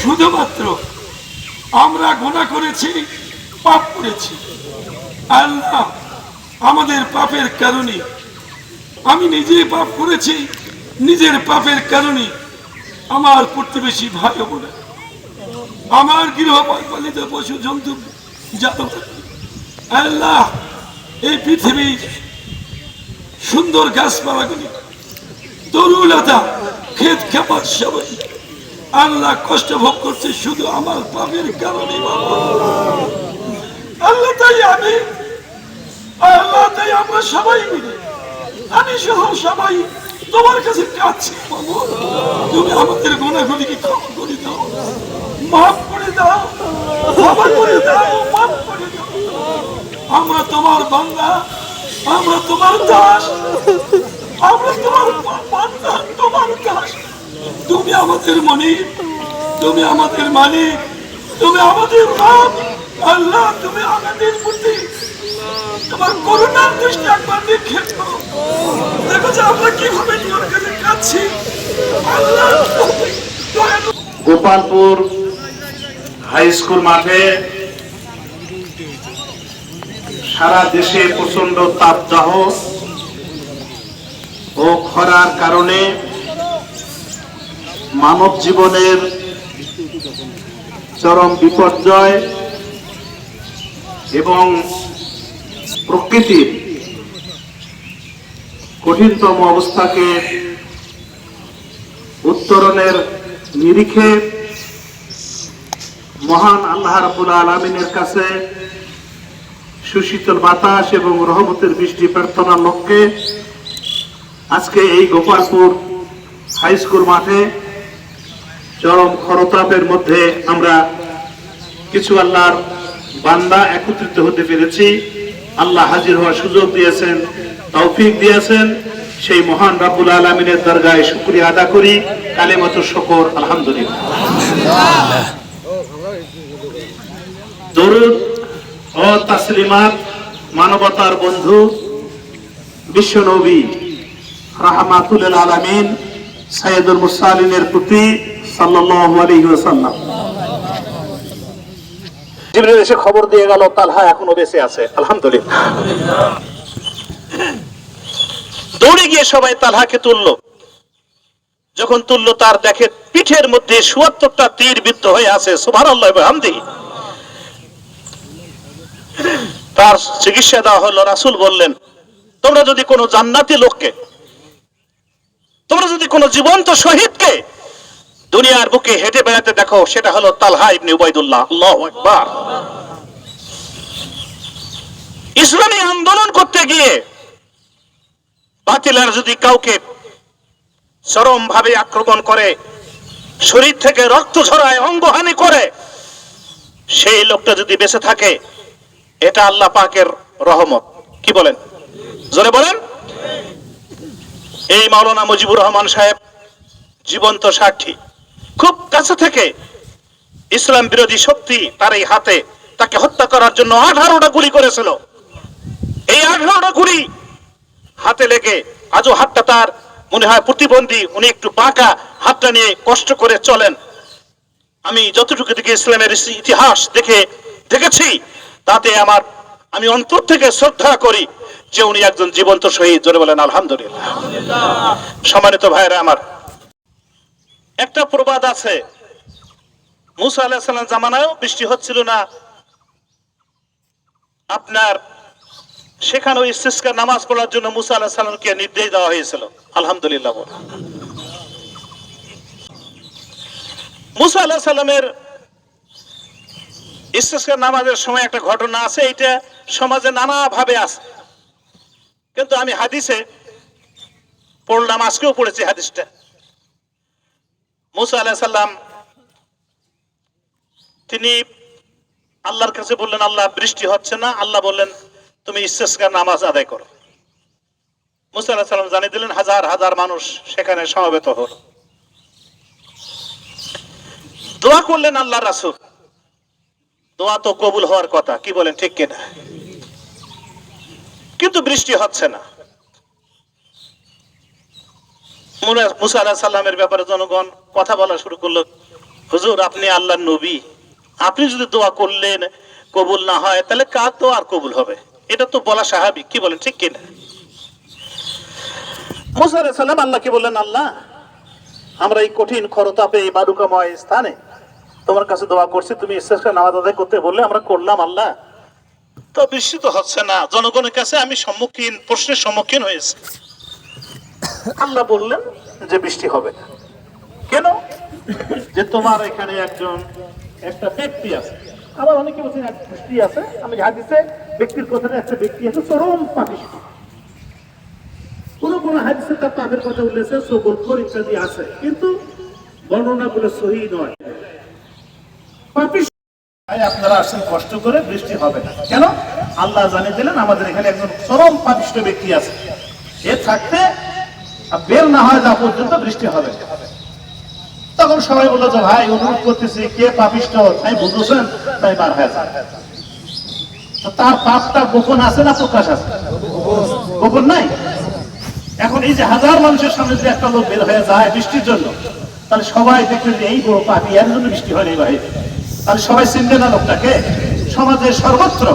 শুধুমাত্র আমরা গোনা করেছি, পাপ করেছি। আল্লাহ আমাদের পাপের কারণে, আমি নিজে পাপ করেছি, নিজের পাপের কারণে আমার প্রতিবেশী ভাই বোনের, আমার গৃহপালিত পশু জন্তু জাত আল্লাহ এই পৃথিবীর সুন্দর গাছপালাগুলি, তরুলতা, ক্ষেত খাবার সবাই আল্লাহ কষ্ট ভোগ করছে শুধু আমার পাপের কারণে আল্লাহ তাই আমি, আল্লাহ তাই আমরা সবাই মিলে, আমি সহ সবাই তোমার কাছে কাছে তুমি আমাদের গুণাগুলিকে ক্ষমা করে দাও, মাফ করে দাও, ক্ষমা করে দাও, মাফ করে দাও। আমরা তোমার বান্দা, আমরা তোমার দাস, আমরা তোমার বান্দা, তোমার দাস। তুমি আমাদের মনির তুমি আমাদের মালিক, তুমি আমাদের রব। আল্লাহ, তুমি আমাদের প্রতি তোমার করুণার দৃষ্টি একবার নিক্ষেপ করো দেখো যে আমরা কীভাবে তোমার কাছে কাছি আল্লাহ, গোপালপুর হাই স্কুল মাঠে সারা দেশে প্রচণ্ড তাপদাহ ও খরার কারণে মানব জীবনের চরম বিপর্যয় এবং প্রকৃতির কঠিনতম অবস্থাকে উত্তরণের নিরিখে মহান আল্লাহ রাবুল আলমিনের কাছে সুশীতল বাতাস এবং রহমতের বৃষ্টি প্রার্থনার লক্ষ্যে আজকে এই গোপালপুর হাই স্কুল মাঠে চরম খরতাপের মধ্যে আমরা কিছু আল্লাহর বান্দা একত্রিত হতে পেরেছি। আল্লাহ হাজির হওয়ার সুযোগ দিয়েছেন, তৌফিক দিয়েছেন। সেই মহান রাবুল আলমিনের দরগায় শুক্রিয়া আদা করি। কালেমত শকর, আলহামদুলিল্লাহ। মানবতার বন্ধু বিশ্বনবী রাহমাতুল আলামিন সাইয়দুল মুসালিনের প্রতি এসে খবর দিয়ে গেল, তালহা এখনও বেঁচে আছে। আলহামদুলিল্লাহ। দৌড়ে গিয়ে সবাই তালহাকে যখন তুললো, তার দেখে পিঠের মধ্যে সুয়াত্তরটা তীর বিদ্ধ হয়ে আছে। হামদি তার চিকিৎসা দেওয়া হলো, রাসূল বললেন, তোমরা যদি কোনো জান্নাতি লোককে, তোমরা যদি কোনো জীবন্ত শহীদকে দুনিয়ার বুকে হেঁটে বেড়াতে দেখো, সেটা হলো তালহা ইবনে উবাইদুল্লাহ। আল্লাহু আকবার। ইসলামী আন্দোলন করতে গিয়ে বাতিলার যদি কাউকে চরম ভাবে আক্রমণ করে, শরীর থেকে রক্ত ঝরায়, অঙ্গহানি করে, সেই লোকটা যদি বেঁচে থাকে, এটা আল্লাহ পাকের রহমত। কি বলেন? জোরে বলেন। এই মাওলানা মুজিবুর রহমান সাহেব জীবন্ত সাক্ষী। খুব কাছে থেকে ইসলাম বিরোধী শক্তি তার এই হাতে তাকে হত্যা করার জন্য আঠারোটা গুলি করেছিল। এই আঠারোটা গুলি হাতে লেগে আজও হাতটা তার মনে হয় প্রতিবন্ধী, উনি একটু বাঁকা হাতটা নিয়ে কষ্ট করে চলেন। আমি যতটুকু দেখে ইসলামের ইতিহাস দেখে দেখেছি, তাতে আমার আমি অন্তর থেকে শ্রদ্ধা করি যে উনি একজন জীবন্ত শহীদ। জোরে বলেন, আলহামদুলিল্লাহ। সম্মানিত ভাইরা আমার একটা প্রবাদ আছে। মুসা আলাহ সাল্লাম জামানায়ও বৃষ্টি হচ্ছিল না। আপনার সেখানে ওই ইস্তিস্কার নামাজ পড়ার জন্য মুসা আলাহ সাল্লামকে নির্দেশ দেওয়া হয়েছিল। আলহামদুলিল্লাহ। মুসা আলাহ সাল্লামের ইস্তিস্কার নামাজের সময় একটা ঘটনা আছে এটা সমাজে নানা ভাবে আছে। কিন্তু আমি হাদিসে পড়লাম, আজকেও পড়েছি হাদিসটা। মুসা আলাহ সাল্লাম তিনি আল্লাহর কাছে বললেন, আল্লাহ, বৃষ্টি হচ্ছে না। আল্লাহ বললেন, তুমি ইস্তেস্কার নামাজ আদায় করো। মুসা সাল্লাম জানিয়ে দিলেন, হাজার হাজার মানুষ সেখানে সমবেত হল। দোয়া করলেন আল্লাহ রাসুল। দোয়া তো কবুল হওয়ার কথা, কি বলেন, ঠিক কিনা? কিন্তু বৃষ্টি হচ্ছে না মুনা- মুসা আলাহ সাল্লামের ব্যাপারে জনগণ কথা বলা শুরু করল। হুজুর, আপনি আল্লাহর নবী। আপনি যদি দোয়া করলেন, কবুল না হয়, তাহলে কার তো আর কবুল হবে? এটা তো বলা স্বাভাবিক, কি বলেন, ঠিক কিনা? মুসা সালাম আল্লাহকে বললেন, আল্লাহ, আমরা এই কঠিন খরতাপে এই বালুকাময় স্থানে তোমার কাছে দোয়া করছি, তুমি ইস্তেসকা নামাজ আদায় করতে বললে আমরা করলাম, আল্লাহ। তো বৃষ্টি তো হচ্ছে না, জনগণের কাছে আমি সম্মুখীন, প্রশ্নের সম্মুখীন হয়েছি। আল্লাহ বললেন যে বৃষ্টি হবে না। কেন? যে তোমার এখানে একজন, একটা ব্যক্তি আছে। আবার অনেকে বলছেন ব্যক্তি আছে। আমি ব্যক্তির একটা ব্যক্তি আছে, চরম কোন কোন হাদিসে তার তাদের কথা উল্লেখে ইত্যাদি আছে। কিন্তু সহি নয়। আপনারা আসছেন কষ্ট করে, বৃষ্টি হবে না। কেন? আল্লাহ জানিয়ে দিলেন, আমাদের এখানে একজন চরম পাপিষ্ট ব্যক্তি আছে। এ থাকতে আর বের না হয় যা পর্যন্ত বৃষ্টি হবে। তখন সবাই বলল যে ভাই অনুরোধ করতেছি, কে পাপিষ্ট? তাই বুঝেছেন তাই বার হয়ে যায়। তার পাপটা গোপন আছে না প্রকাশ আছে? গোপন নাই? এখন এই যে হাজার মানুষের সামনে যে একটা লোক বের হয়ে যায় বৃষ্টির জন্য, তাহলে সবাই দেখবে যে এই বড় পাপি, এর জন্য বৃষ্টি হয়নি ভাই। তাহলে সবাই চিনবে না লোকটাকে? সমাজের সর্বত্র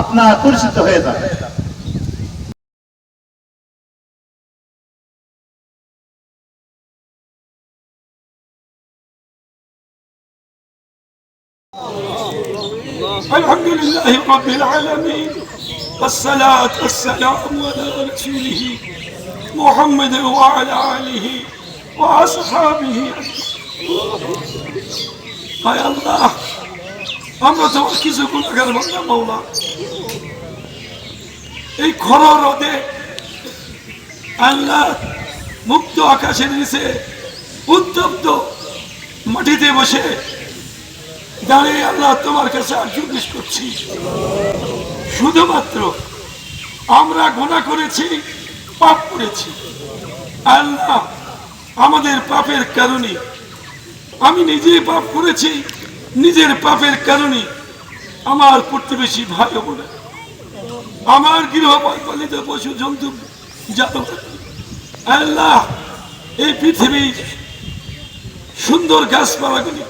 আপনার পরিচিত হয়ে যাবে। لله رب العالمين والصلاة والسلام على رسوله محمد وعلى آله وأصحابه হায় আল্লাহ আমরা তোমার কিছু গুণাগার বাংলা মাওলা এই খর রোদে আল্লাহ মুক্ত আকাশের নিচে উত্তপ্ত মাটিতে বসে দাঁড়িয়ে আল্লাহ তোমার কাছে আর জিজ্ঞেস করছি। শুধুমাত্র আমরা গোনা করেছি, পাপ করেছি। আল্লাহ আমাদের পাপের কারণে, আমি নিজে পাপ করেছি, নিজের পাপের কারণে আমার প্রতিবেশী ভাই বোনে আমার গৃহপালিত পশু জন্তু জানো আল্লাহ এই পৃথিবীর সুন্দর গাছপালাগুলি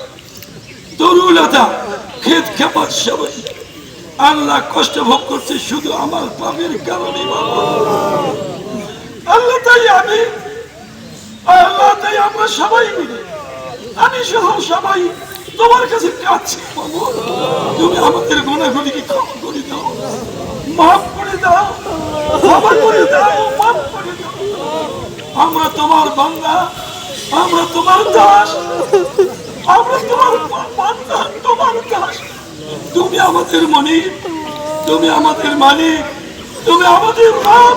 তরুলতা ক্ষেত খাবার সবাই আল্লাহ কষ্ট ভোগ করছে শুধু আমার পাপের কারণে আল্লাহ তাই আমি, আল্লাহ তাই আমরা সবাই মিলে, আমি সহ সবাই তোমার কাছে কাছে তুমি আমাদের গুণাগুলিকে ক্ষমা করে দাও, মাফ করে দাও, ক্ষমা করে দাও, মাফ করে দাও। আমরা তোমার বাংলা আমরা তোমার দাস। আমরা তোমার তোমার দাস তুমি আমাদের মনির তুমি আমাদের মালিক, তুমি আমাদের রাম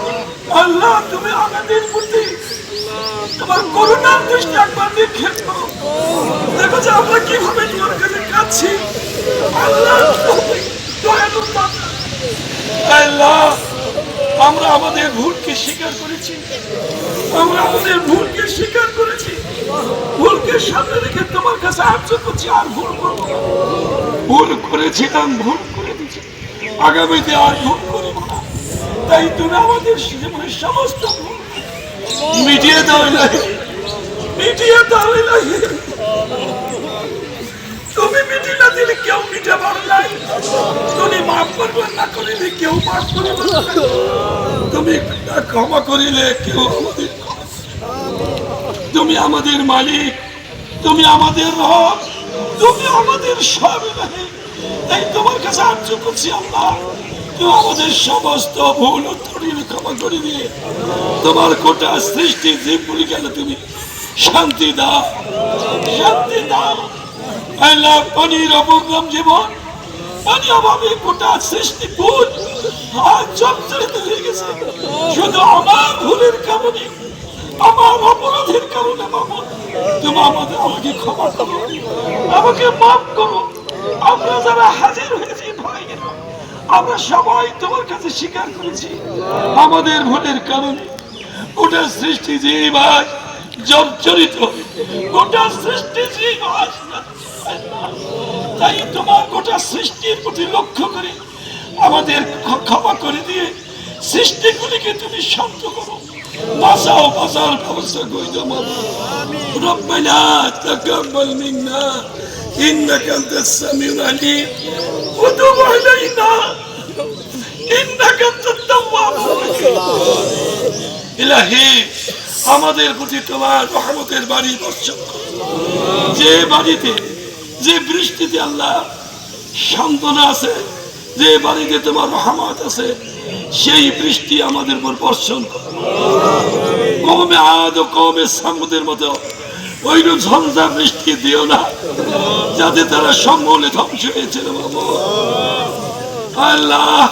আল্লাহ, তুমি আমাদের প্রতি তোমার করুণার দৃষ্টি একবার নিক্ষেপ করো দেখো যে আমরা কীভাবে তোমার কাছে কাচ্ছি আল্লাহ আল্লাহ, আমরা আমাদের ভুলকে স্বীকার করেছি। আমরা আমাদের ভুলকে স্বীকার করেছি। ভুলকে সামনে রেখে তোমার কাছে আর্য করছি আর ভুল করব ভুল করেছিলাম, ভুল করে দিচ্ছি আগামীতে আর ভুল করব না। তাই তুমি আমাদের জীবনের সমস্ত ভুল মিটিয়ে দাও মিটিয়ে দাও তুমি মিটিয়ে না দিলে কেউ মিটে পারে নাই। তুমি মাফ করবে না করিলে কেউ মাফ করবে তুমি ক্ষমা করিলে কেউ আমাদের তুমি আমাদের মালিক, তুমি আমাদের রব, তুমি আমাদের সব। তাই তোমার কাছে আর্য করছি আল্লাহ আমাদের সমস্ত ভুল ক্ষমা করে দিয়ে তোমার গোটা সৃষ্টি জীবগুলি গেলে তুমি শান্তি দাও শান্তি দাও আল্লাহ পানির অপগ্রাম জীবন, পানি অভাবে গোটা সৃষ্টি ভুল আর জর্জরিত হয়ে গেছে শুধু আমার ভুলের কারণে আমার অপরাধের কারণে তুমি আমাদের আমাকে ক্ষমা করো। আমাকে মাফ করো। আমরা যারা হাজির হয়েছি ভাই আমরা সবাই তোমার কাছে স্বীকার করেছি। আমাদের ভুলের কারণে গোটা সৃষ্টি জীব আজ জর্জরিত। গোটা সৃষ্টি আজ তাই তোমার গোটা সৃষ্টির প্রতি লক্ষ্য করে আমাদের ক্ষমা করে দিয়ে সৃষ্টিগুলিকে তুমি শান্ত করো। বাঁচাও বাঁচার ব্যবস্থা করে দাও মাবুদ ربنا تقبل منا انك انت السميع العليم وتب علينا انك انت التواب الرحيم ইলাহি আমাদের প্রতি তোমার রহমতের বাড়ি বর্ষণ করো। যে বাড়িতে যে বৃষ্টিতে আল্লাহ সান্ত্বনা আছে যে বাড়িতে তোমার রহমত আছে সেই বৃষ্টি আমাদের উপর বর্ষণ করো। কমে আদ কমে সামুদের মতো ওইরূপ ঝঞ্ঝা বৃষ্টি দিও না, যাতে তারা সম্মলে ধ্বংস হয়েছিল বাবু আল্লাহ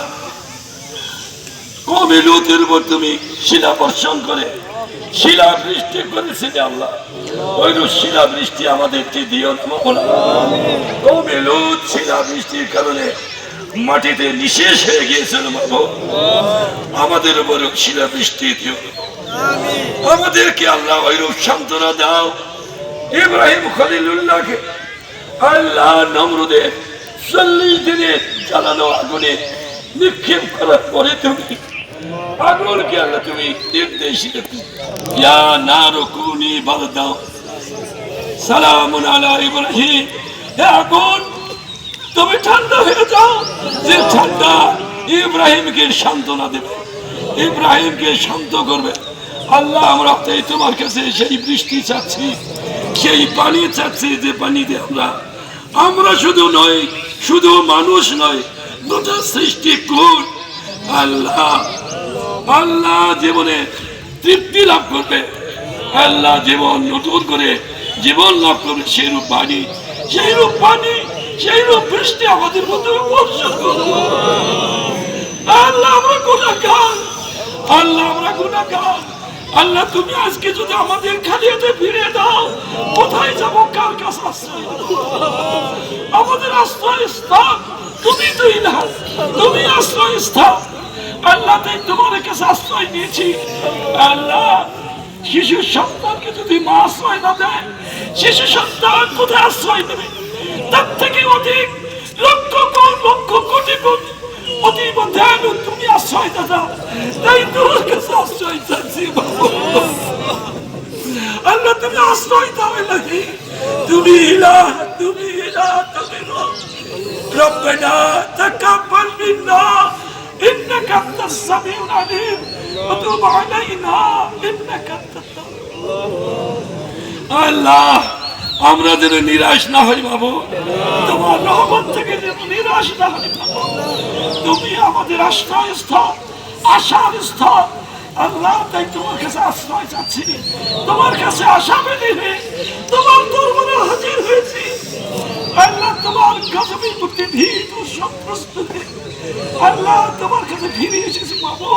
কমে লুতের উপর তুমি শিলা বর্ষণ করে, শিলা বৃষ্টি করেছিলে আল্লাহ ওইরূপ শিলা বৃষ্টি আমাদেরকে দিও না। কমে লুত শিলা বৃষ্টির কারণে মাটিতে নিশেষ হয়ে গিয়েছিল বাবু আমাদের উপর শিলা বৃষ্টি দিও। আমাদেরকে আল্লাহ ওইরূপ সান্ত্বনা দাও। ইব্রাহিম খলিলুল্লাহকে আল্লাহ নমরুদের চল্লিশ দিনে জ্বালানো আগুনে নিক্ষেপ করার পরে তুমি আগুনকে আল্লাহ তুমি নির্দেশ ইয়া নারকুনি বারদাও সালামুন আলা ইব্রাহিম। আগুন! তুমি ঠান্ডা হয়ে যাও। যে ঠান্ডা ইব্রাহিমকে সান্ত্বনা দেবে, ইব্রাহিমকে শান্ত করবে। আল্লাহ, আমরা তাই তোমার কাছে সেই বৃষ্টি চাচ্ছি, সেই পানি চাচ্ছি যে পানিতে আমরা আমরা শুধু নয় শুধু মানুষ নয় গোটা সৃষ্টি কোন আল্লাহ আল্লাহ জীবনে তৃপ্তি লাভ করবে। আল্লাহ জীবন নতুন করে জীবন লাভ করবে। সেই রূপ পানি সেই রূপ পানি সেই রূপ বৃষ্টি আমাদের মধ্যে বর্ষণ করবে আল্লাহ আমরা গুণাগার আল্লাহ আমরা গুণাগার আল্লাহ, তুমি আজকে যদি আমাদের খালি হাতে ফিরে দাও, কোথায় যাব, কার কাছে আশ্রয় নেব? আমাদের আশ্রয় স্থান তুমি তো ইলাহ, তুমি আশ্রয় স্থান। আল্লাহ, তাই তোমার কাছে আশ্রয় নিয়েছি। আল্লাহ শিশু সন্তানকে যদি মা আশ্রয় না দেয় শিশু সন্তান কোথায় আশ্রয় দেবে তার থেকে অধিক লক্ষ কোন লক্ষ কোটি কোটি অতীব দয়ালু তুমি আশ্রয় দাদা তাই তোমার কাছে আশ্রয় চাচ্ছি বাবু আল্লাহ তুমি আশ্রয় দাও এলাহি তুমি ইলাহ তুমি ইলাহ তুমি রব ربنا تقبل منا انك انت السميع العليم وتب علينا انك انت التواب আল্লাহ আমরা যেন নিরাশ না হই বাবু। তোমার রহমত থেকে যেন নিরাশ না হই তুমি আমাদের আশ্রয় স্থল আশার স্থল আল্লাহ তাই তোমার কাছে আশ্রয় চাচ্ছি। তোমার কাছে আশা বেঁধে তোমার দরবারে হাজির হয়েছি। আল্লাহ তোমার গজবে প্রতি ভীত আল্লাহ তোমার কাছে ফিরে এসেছি বাবু।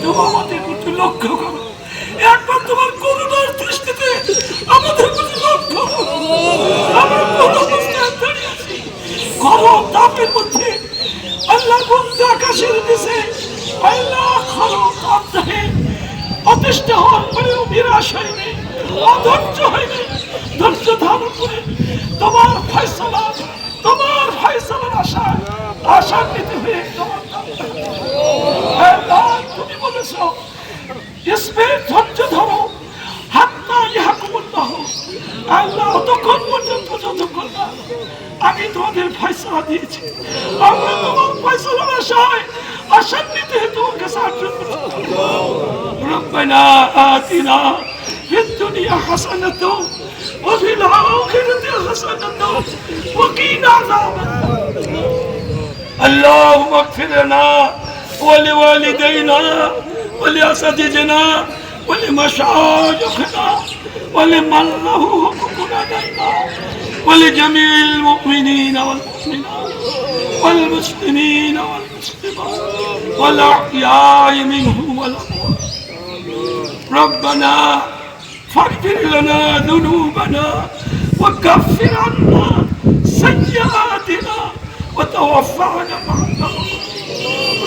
তুমি আমাদের প্রতি লক্ষ্য করো। একবার তোমার করুণার দৃষ্টিতে আমাদের প্রতি লক্ষ্য করো আমরা কোন অবস্থায় দাঁড়িয়ে আছি গরম তাপের মধ্যে আল্লাহ বন্ধু আকাশের নিচে আল্লাহ খরম তাপ দেখে অতিষ্ঠ হওয়ার পরেও নিরাশ হয়নি অধৈর্য হয়নি ধৈর্য ধারণ করে তোমার ফয়সলা তোমার ফয়সলার আশা আশা নিতে হয়ে তোমার নাম ধরো। আল্লাহ, তুমি বলেছ ইসমে ধৈর্য ধরো হাত্তা ইহাকুমুল্লাহ আল্লাহ অতক্ষণ পর্যন্ত যতক্ষণ না আমি তোমাদের ফয়সলা দিয়েছি আমরা তোমার ফয়সলার আশায় আশান্বিত হয়ে তোমার কাছে আগ্রহ করছি ربنا آتنا في الدنيا حسنة وفي الآخرة حسنة وقنا عذاب النار اللهم اغفر لنا ولوالدينا ولأساتذتنا ولمشايخنا ولمن له حقوق لدينا ولجميع المؤمنين والمؤمنات والمسلمين والمسلمات والأحياء منهم والأموات. ربنا فاغفر لنا ذنوبنا وكفر عنا سيئاتنا وتوفعنا مع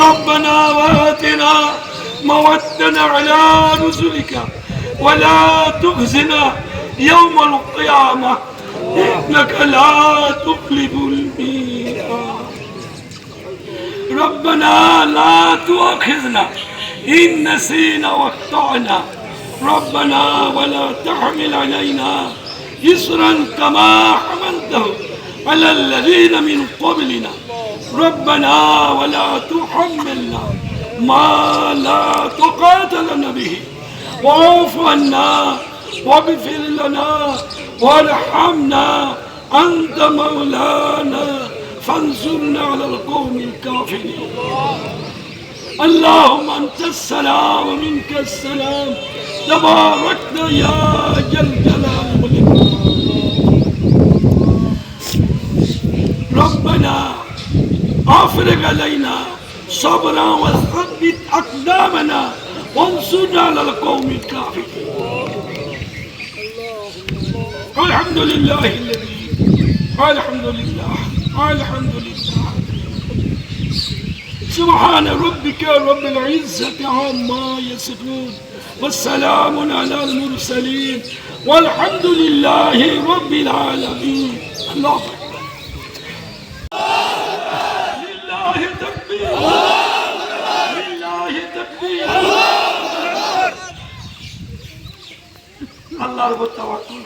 ربنا وآتنا مودنا على رسلك ولا تخزنا يوم القيامة. إنك لا تخلف الميعاد ربنا لا تؤاخذنا إن نسينا واخطأنا. ربنا ولا تحمل علينا إصرا كما حملته على الذين من قبلنا. ربنا ولا تحملنا ما لا طاقة لنا به. واعف عنا واغفر لنا وارحمنا. أنت مولانا فانصرنا على القوم الكافرين. اللهم أنت السلام ومنك السلام. تباركنا يا الجلال والإكرام. ربنا أفرغ علينا صبرا وثبت أقدامنا. وانصرنا على القوم الكافرين. الحمد لله. الذي الحمد لله. الحمد لله. سبحان ربك رب العزة عما يصفون والسلام على المرسلين والحمد لله رب العالمين. الله আল্লাহর উপর তাওয়াক্কুল